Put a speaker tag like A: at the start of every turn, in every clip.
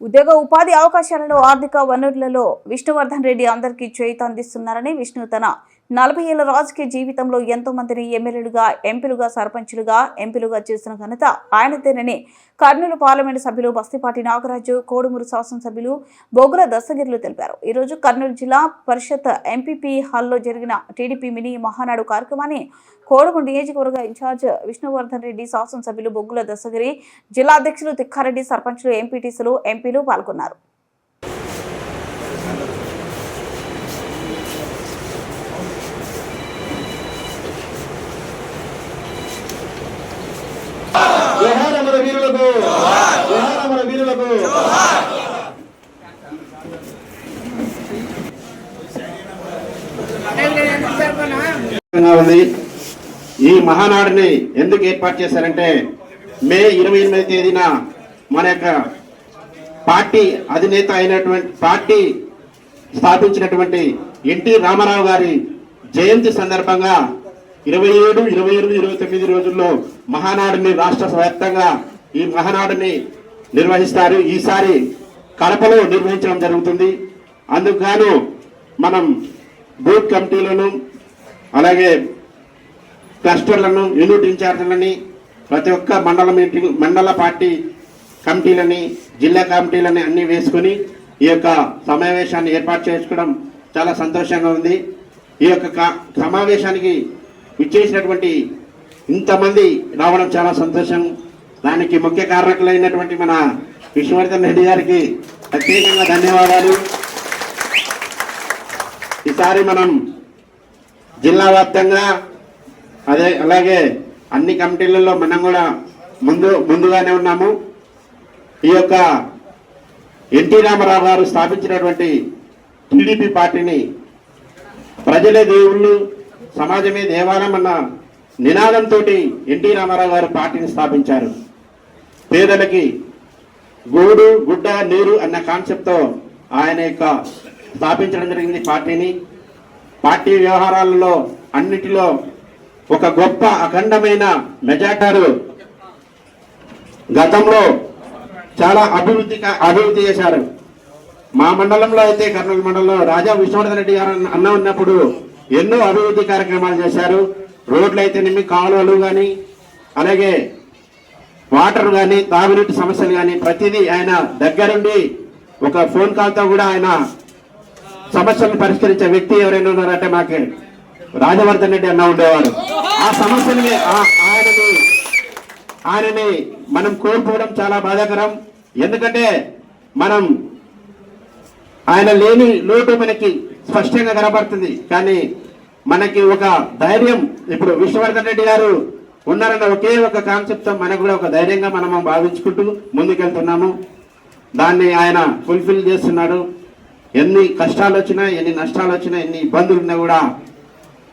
A: ఉద్యోగ ఉపాధి అవకాశాలలో ఆర్థిక వనరులలో విష్ణువర్ధన్ రెడ్డి అందరికీ చేయిత అందిస్తున్నారని విష్ణు తన నలభై ఏళ్ళ రాజకీయ జీవితంలో ఎంతో మందిని ఎమ్మెల్యేలుగా ఎంపీలుగా సర్పంచులుగా ఎంపీలుగా చేసిన ఘనత ఆయనదేనని కర్నూలు పార్లమెంటు సభ్యులు బస్తిపాటి నాగరాజు కోడుమూరు శాసనసభ్యులు బొగుల దస్తగిరిలు తెలిపారు. ఈరోజు కర్నూలు జిల్లా పరిషత్ ఎంపీపీ హాల్లో జరిగిన టీడీపీ మినీ మహానాడు కార్యక్రమాన్ని కోడుమూరు నియోజకవర్గ ఇన్ఛార్జ్ విష్ణువర్ధన్ రెడ్డి శాసనసభ్యులు బొగ్గుల దస్తగిరి జిల్లా అధ్యక్షులు తిక్కారెడ్డి సర్పంచులు ఎంపీటీసీలు ఎంపీలు పాల్గొన్నారు.
B: ఉంది. ఈ మహానాడుని ఎందుకు ఏర్పాటు చేశారంటే మే ఇరవై ఎనిమిది తేదీన మన యొక్క పార్టీ అధినేత అయినటువంటి పార్టీ స్థాపించినటువంటి ఎన్టీ రామారావు గారి జయంతి సందర్భంగా ఇరవై ఏడు ఇరవై ఎనిమిది ఇరవై తొమ్మిది రోజుల్లో మహానాడుని రాష్ట్ర వ్యాప్తంగా ఈ మహానాడుని నిర్వహిస్తారు. ఈసారి కడపలో నిర్వహించడం జరుగుతుంది. అందుకు గాను మనం బూత్ కమిటీలను అలాగే క్లస్టర్లను యూనిట్ ఇన్ఛార్జీలని ప్రతి ఒక్క మండల మీటింగ్ మండల పార్టీ కమిటీలని జిల్లా కమిటీలని అన్నీ వేసుకుని ఈ యొక్క సమావేశాన్ని ఏర్పాటు చేసుకోవడం చాలా సంతోషంగా ఉంది. ఈ యొక్క కా- సమావేశానికి విచ్చేసినటువంటి ఇంతమంది రావడం చాలా సంతోషం. దానికి ముఖ్య కారకులైనటువంటి మన విష్ణువర్ధన్ రెడ్డి గారికి ప్రత్యేకంగా ధన్యవాదాలు. ఈసారి మనం జిల్లా వ్యాప్తంగా అదే అలాగే అన్ని కమిటీలలో మనం కూడా ముందు ముందుగానే ఉన్నాము. ఈ యొక్క ఎన్టీ రామారావు గారు స్థాపించినటువంటి టీడీపీ పార్టీని ప్రజలే దేవుళ్ళు సమాజమే దేవాలయం అన్న నినాదంతో ఎన్టీ రామారావు గారు పార్టీని స్థాపించారు. పేదలకి గూడు గుడ్డ నీరు అన్న కాన్సెప్ట్తో ఆయన యొక్క స్థాపించడం జరిగింది పార్టీని. పార్టీ వ్యవహారాలలో అన్నిటిలో ఒక గొప్ప అఖండమైన మెజార్టారు గతంలో చాలా అభివృద్ధి అభివృద్ధి చేశారు. మా మండలంలో అయితే కర్నూలు మండలంలో రాజా విశ్వనాథ రెడ్డి గారు అన్న ఉన్నప్పుడు ఎన్నో అభివృద్ధి కార్యక్రమాలు చేశారు. రోడ్లు అయితేనేమి కాలువలు కానీ అలాగే వాటర్ కానీ తాగునీటి సమస్యలు కానీ ప్రతిదీ ఆయన దగ్గరుండి ఒక ఫోన్ కాల్తో కూడా ఆయన సమస్యలను పరిష్కరించే వ్యక్తి ఎవరైనా ఉన్నారంటే మాకు. రాజవర్ధన్ రెడ్డి అన్న ఉండేవారు ఆ సమస్యని ఆయనని ఆయనని మనం కోల్పోవడం చాలా బాధాకరం. ఎందుకంటే మనం ఆయన లేని లోటు మనకి స్పష్టంగా కనబడుతుంది. కానీ మనకి ఒక ధైర్యం ఇప్పుడు విష్ణువర్ధన్ రెడ్డి గారు ఉన్నారన్న ఒకే ఒక కాన్సెప్ట్తో మనకు కూడా ఒక ధైర్యంగా మనం భావించుకుంటూ ముందుకెళ్తున్నాము. దాన్ని ఆయన ఫుల్ఫిల్ చేస్తున్నాడు. ఎన్ని కష్టాలు వచ్చినా ఎన్ని నష్టాలు వచ్చినా ఎన్ని ఇబ్బందులు ఉన్నా కూడా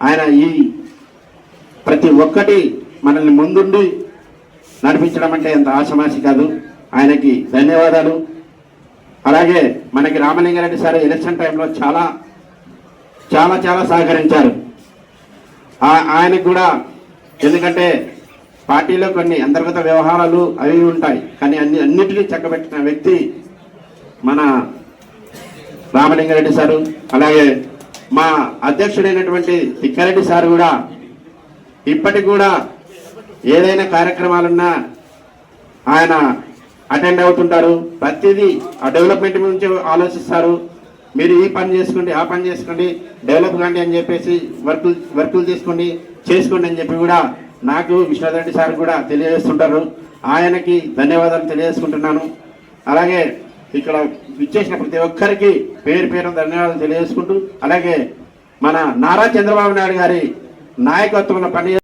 B: ఆయన ఈ ప్రతి ఒక్కటి మనల్ని ముందుండి నడిపించడం అంటే ఎంత ఆశమాసి కాదు. ఆయనకి ధన్యవాదాలు. అలాగే మనకి రామలింగారెడ్డి సార్ ఎలక్షన్ టైంలో చాలా చాలా చాలా సహకరించారు. ఆయనకు కూడా ఎందుకంటే పార్టీలో కొన్ని అంతర్గత వ్యవహారాలు అవి ఉంటాయి. కానీ అన్ని అన్నిటినీ చక్కబెట్టిన వ్యక్తి మన రామలింగారెడ్డి సారు అలాగే మా అధ్యక్షుడైనటువంటి తిక్కారెడ్డి సార్ కూడా ఇప్పటికి కూడా ఏదైనా కార్యక్రమాలున్నా ఆయన అటెండ్ అవుతుంటారు. ప్రతిదీ ఆ డెవలప్మెంట్ గురించి ఆలోచిస్తారు. మీరు ఈ పని చేసుకోండి ఆ పని చేసుకోండి డెవలప్ కాండి అని చెప్పేసి వర్కులు వర్కులు తీసుకోండి చేసుకోండి అని చెప్పి కూడా నాకు విశ్వనాథ్ రెడ్డి సార్ కూడా తెలియజేస్తుంటారు. ఆయనకి ధన్యవాదాలు తెలియజేసుకుంటున్నాను. అలాగే ఇక్కడ ఇచ్చేసిన ప్రతి ఒక్కరికి పేరు పేరు ధన్యవాదాలు తెలియజేసుకుంటూ అలాగే మన నారా చంద్రబాబు నాయుడు గారి నాయకత్వంలో పని